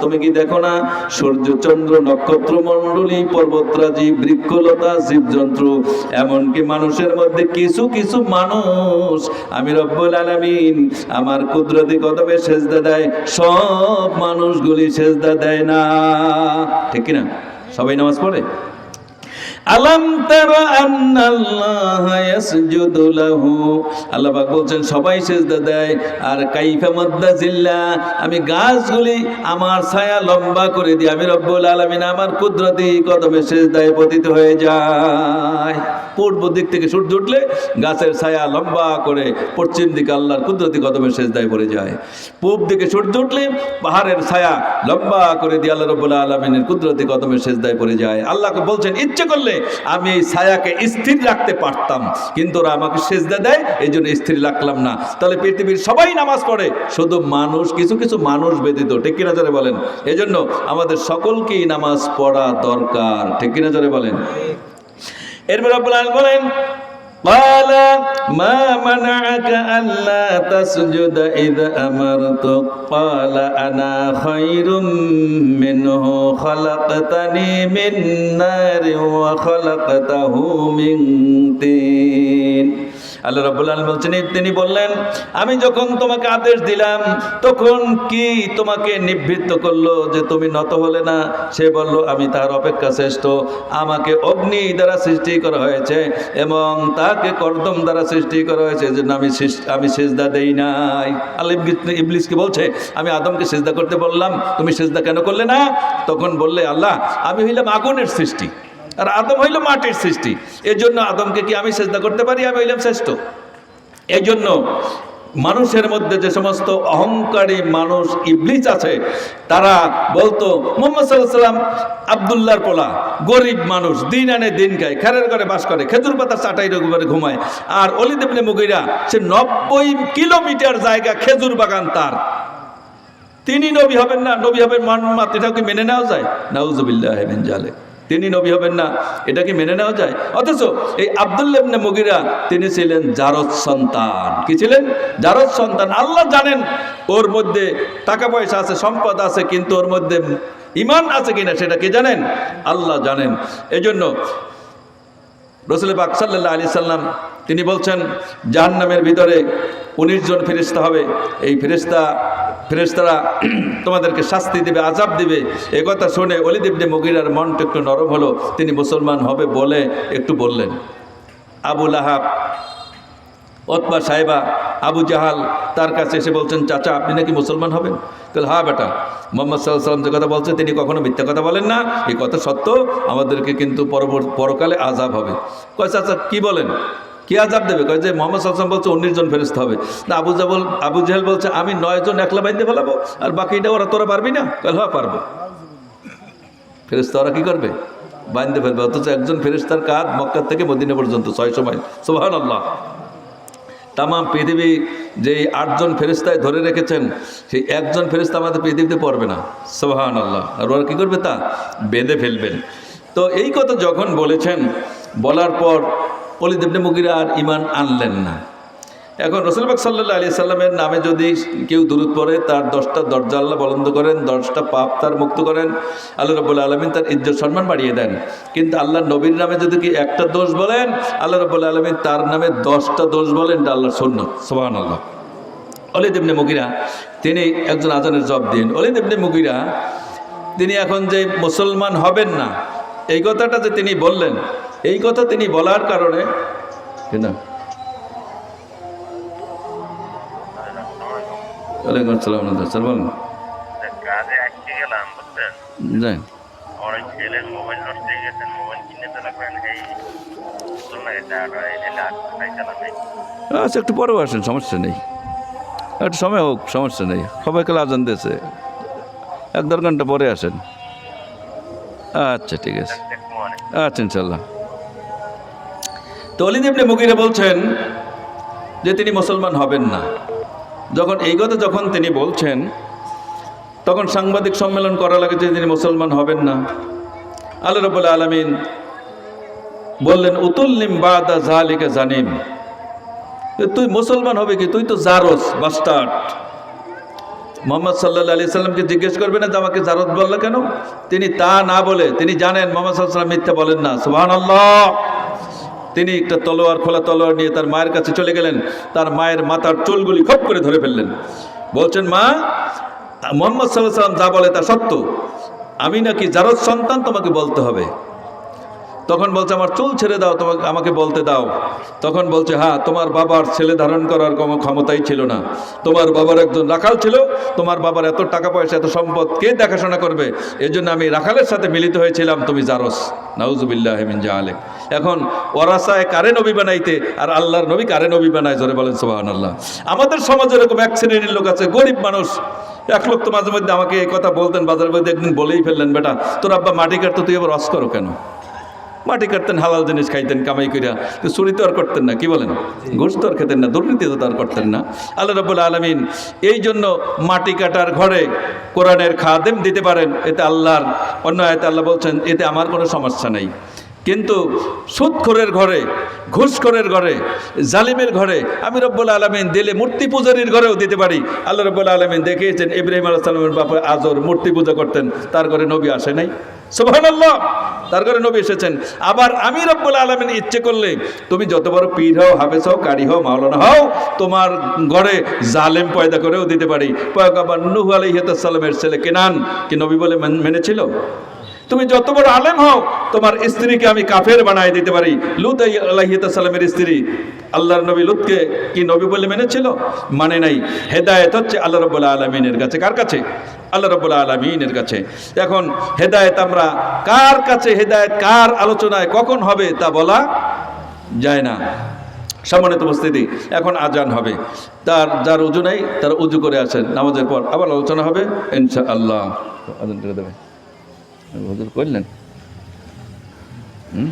তুমি কি দেখো না? সূর্য, চন্দ্র, নক্ষত্র, মন্ডলী, পর্বতরাজি, বৃক্ষলতা, জীবজন্তু, এমনকি মানুষের মধ্যে কিছু কিছু মানুষ। আমি রব্বুল আলামিন, আমার কুদরতি কদমে সেজদা দেয়। সব মানুষগুলি সেজদা দেয় না। ঠিক কিনা? সবাই নামাজ পড়ে? আলম তারা আন্নাল্লাহ আল্লাহ বলছেন, সবাই সেজদা দেয়। আর কাইফা মাদ্দাজিল্লা, আমি গাছগুলি আমার ছায়া লম্বা করে দিই। আমি রব্বুল আলামিন আমার কুদরতি কদমে সেজদায় পতিত হয়ে যায় পূর্ব দিক থেকে সূর্য উঠলে গাছের ছায়া লম্বা করে পশ্চিম দিকে আল্লাহর কুদরতি কদমে সেজদায় পড়ে যায়। পূব দিকে সূর্য উঠলে পাহাড়ের ছায়া লম্বা করে দিয়ে আল্লাহ রব্বুল আলমিনের কুদরতি কদমে সেজদায় পড়ে যায়। আল্লাহকে বলছেন, ইচ্ছে করলে আমি এই ছায়াকে স্থির রাখতে পারতাম। কিন্তু ওরা আমাকে সেজদা দেয় এই জন্য স্থির রাখলাম না। তাহলে পৃথিবীর সবাই নামাজ পড়ে। শুধু মানুষ, কিছু কিছু মানুষ ব্যতীত, ঠিক কিনা জোরে বলেন? জন্য আমাদের সকলকেই নামাজ পড়া দরকার, ঠিক কিনা জোরে বলেন? এরপর বলেন قال ما منعك ألا تسجد إذ أمرتك قال أنا خير منه خلقتني من نار وخلقته من طين আল্লাহ রাব্বুল আলামিন বলছেন তিনি বললেন, আমি যখন তোমাকে আদেশ দিলাম, তখন কি তোমাকে নিবৃত্ত করল যে তুমি নত হলে না? সে বলল, আমি তার অপেক্ষা শ্রেষ্ঠ। আমাকে অগ্নি দ্বারা সৃষ্টি করা হয়েছে এবং তাকে কর্দম দ্বারা সৃষ্টি করা হয়েছে যে আমি আমি সেজদা দেই নাই। আল্লাহ ইবলিস- ইবলিসকে বলছে, আমি আদমকে সেজদা করতে বললাম, তুমি সেজদা কেন করলে না? তখন বললে, আল্লাহ, আমি হইলাম আগুনের সৃষ্টি। আর আদম হইল মাটির সৃষ্টি। এই জন্য আদমকে কি আমি চেষ্টা করতে পারি? আমি হইলাম শ্রেষ্ঠ। এই জন্য মানুষের মধ্যে যে সমস্ত অহংকারী মানুষ, ইবলিস আছে, তারা বলতো, মোহাম্মদ সাল্লাম আবদুল্লাহর পোলা, গরিব মানুষ, দিন আনে দিন খায়, খেরের ঘরে বাস করে, খেজুর পাতা চাটাই রঘুবারে ঘুমায়, আর অলিদেবনে মুগিরা, সে নব্বই কিলোমিটার জায়গা খেজুর বাগান তার। তিনি নবী হবেন না, নবী হবেন মানমাত, এটাও কি মেনে নেওয়া যায়? নাউজুবিল্লাহ মিন জালে তিনি নবী হবেন না। এটা কি মেনে নেওয়া যায়? অথচ এই আবদুল্লাবনে মুগিরা তিনি ছিলেন জারদ সন্তান। কি ছিলেন? জারদ সন্তান। আল্লাহ জানেন ওর মধ্যে টাকা পয়সা আছে, সম্পদ আছে, কিন্তু ওর মধ্যে ইমান আছে কিনা সেটা কে জানেন? আল্লাহ জানেন। এজন্য রসুল পাক সাল্লাহ আলি সাল্লাম তিনি বলছেন, জাহান্নামের ভিতরে উনিশ জন ফেরিস্তা হবে। এই ফেরিস্তা ফেরেস্তারা তোমাদেরকে শাস্তি দেবে আজাব দেবে। এ কথা শুনে অলিদেবনে মগিরার মনটা একটু নরম হলো। তিনি মুসলমান হবে বলে একটু বললেন। আবুল আহাব অতবা সাহেবা আবু জাহাল তার কাছে এসে বলছেন, চাচা, আপনি নাকি মুসলমান হবেন? তাহলে হ্যাঁ বেটা। মোহাম্মদ সাল্লাহ সাল্লাম যে কথা বলছে, তিনি কখনো মিথ্যা কথা বলেন না। এই কথা সত্য, আমাদেরকে কিন্তু পরবর্তী পরকালে আজাব হবে। কয়, চাচা, কি বলেন? কি আজাব দেবে? কয় যে, মোহাম্মদ সাল্লাম বলছে, উনিশ জন ফেরস্ত হবে। না আবু জাবল, আবু জাহেল বলছে, আমি নয় জন একলা বাইন্দে ফেলাবো, আর বাকিটা ওরা তোরা পারবি না? কাল হ্যাঁ পারব। ফেরেস্তা ওরা কি করবে? বাইন্দে ফেলবে, অথচ একজন ফেরিস্তার কাজ মক্কার থেকে মদিনা পর্যন্ত, ছয় সময়। সোহান আল্লাহ তাম পৃথিবী যে আটজন ফেরিস্তায় ধরে রেখেছেন, সেই একজন ফেরিস্তা আমাদের পৃথিবীতে পড়বে না। সোহান আল্লাহ আর ওরা কী করবে তা? বেঁধে ফেলবেন। তো এই কথা যখন বলেছেন, বলার পর অলিদেবনে মুগিরা আর ইমান আনলেন না। এখন রসুলবাক সাল্লাহ আলি সাল্লামের নামে যদি কেউ দূরত পড়ে, তার দশটা দরজা আল্লাহ বলন্দ করেন, দশটা পাপ তার মুক্ত করেন, আল্লাহ রব্বুল আলমিন তার ইজ্জত সম্মান বাড়িয়ে দেন। কিন্তু আল্লাহ নবীর নামে যদি কি একটা দোষ বলেন, আল্লাহ রব্বুল আলমিন তার নামে দশটা দোষ বলেন, এটা আল্লাহর সৈন্য সোহান আল্লাহ অলিদ ইবনে মুগিরা, তিনি একজন আজানের জব দিন। অলিদ ইবনে মুগিরা, তিনি এখন যে মুসলমান হবেন না, এই কথাটা যে তিনি বললেন, এই কথা তিনি বলার কারণে কেনা ওয়ালাইকুম আসসালাম স্যার বলুন। কাজে আজকে গেলাম বুঝছেন? যাই। আমার ছেলের মোবাইল নষ্ট হয়ে গেছে মোবাইল কিনে তো লাগবেন এই বুঝল না এটা আর এই নিলে আর কোথায় চালাবে আচ্ছা একটু পরেও আসেন সমস্যা নেই। একটু সময় হোক সমস্যা নেই। সবাই কালে আজান দিয়েছে। এক দেড় ঘণ্টা পরে আসেন। আচ্ছা ঠিক আছে। আচ্ছা ইনশাল্লাহ তো অলিদ ইবনে মুগিরা বলছেন যে তিনি মুসলমান হবেন না। যখন এই কথা যখন তিনি বলছেন, তখন সাংবাদিক সম্মেলন করা লাগে যে তিনি মুসলমান হবেন না। আল্লাহ রবুল্লা আলমিন বললেন, উতুল্লিম বাদা জালিকা জানিম। তুই মুসলমান হবে কি? তুই তো জারস বাস্টার্ড মোহাম্মদ সাল্লাহ আলি সাল্লামকে জিজ্ঞেস করবে না যে আমাকে জারত বলল কেন? তিনি তা না বলে, তিনি জানেন মোহাম্মদ সাল্লাম মিথ্যা বলেন না। সুবাহ তিনি একটা তলোয়ার, খোলা তলোয়ার নিয়ে তার মায়ের কাছে চলে গেলেন। তার মায়ের মাথার চুলগুলি খপ করে ধরে ফেললেন। বলছেন, মা, মোহাম্মদ সাল্লাহ সাল্লাম যা বলে তা সত্য। আমি নাকি জারদ সন্তান তোমাকে বলতে হবে। তখন বলছে, আমার চুল ছেড়ে দাও, তোমাকে, আমাকে বলতে দাও। তখন বলছে হ্যাঁ তোমার বাবার ছেলে ধারণ করার কোনো ক্ষমতাই ছিল না। তোমার বাবার একজন রাখাল ছিল, তোমার বাবার এত টাকা পয়সা, এত সম্পদ, কে দেখাশোনা করবে? এই জন্য আমি রাখালের সাথে মিলিত হয়েছিলাম, তুমি জারস। নাউজুবিল্লাহ হেমিন জাহালে এখন ওরাসায় কারে নবী বানাইতে, আর আল্লাহর নবী কারে নবী বানায়, জোরে বলেন সোহান আল্লাহ আমাদের সমাজে এরকম এক শ্রেণির লোক আছে, গরিব মানুষ। এক লোক তো মাঝে মধ্যে আমাকে এই কথা বলতেন, বাজারের মধ্যে একদিন বলেই ফেললেন, বেটা, তোর আব্বা মাটি কাটতো, তুই এবার রস করো কেন? মাটি কাটতেন, হালাল জিনিস খাইতেন, কামাই করিয়া তো চুরি তো আর করতেন না, কি বলেন? ঘুষ তো আর খেতেন না, দুর্নীতি তো আর করতেন না। আল্লাহ রব্বুল আলমিন এই জন্য মাটি কাটার ঘরে কোরআনের খাদেম দিতে পারেন। এতে আল্লাহর, অন্য আয়তে আল্লাহ বলছেন, এতে আমার কোনো সমস্যা নেই। কিন্তু সুদখোরের ঘরে, ঘুষখোরের ঘরে, জালিমের ঘরে, আমি রব্বুল আলমিন দিলে মূর্তি পূজারীর ঘরেও দিতে পারি। আল্লাহ রব্বুল আলমিন দেখিয়েছেন, ইব্রাহিম আলাহ সালামের বাপা আজর মূর্তি পূজা করতেন, তার ঘরে নবী আসে নাই। সুবহানাল্লাহ! তার ঘরে নবী এসেছেন। আবার আমি রব্বুল আলমিন ইচ্ছে করলে, তুমি যত বড় পীর হও, হাফেজ হও, কারি হও, মাওলানা হও, তোমার ঘরে জালেম পয়দা করেও দিতে পারি। পয়গাবার নুহ আলাইহাতামের ছেলে কেনান, কি নবী বলে মেন- মেনেছিল? তুমি যত বড় আলেম হও, তোমার স্ত্রীকে আমি কাফের বানায় দিতে পারি। লুত আলাইহিতাসাল্লামের স্ত্রী। আল্লাহর নবী লুতকে কি নবী বলে মেনেছিল? মানে নাই। হেদায়েত হচ্ছে আল্লাহ রব্বুল্লাহ আলমিনের কাছে। কার কাছে? আল্লাহ রব্বুল্লাহ আলমিনের কাছে। এখন হেদায়েত আমরা কার কাছে হেদায়েত, কার আলোচনায় কখন হবে তা বলা যায় না। সম্মানিত উপস্থিতি, এখন আজান হবে। তার, যার উজু নাই, তার উজু করে আসেন। নামাজের পর আবার আলোচনা হবে। ইনশা আল্লাহ আজান করে দেবে হুজুর করলেন? হুম?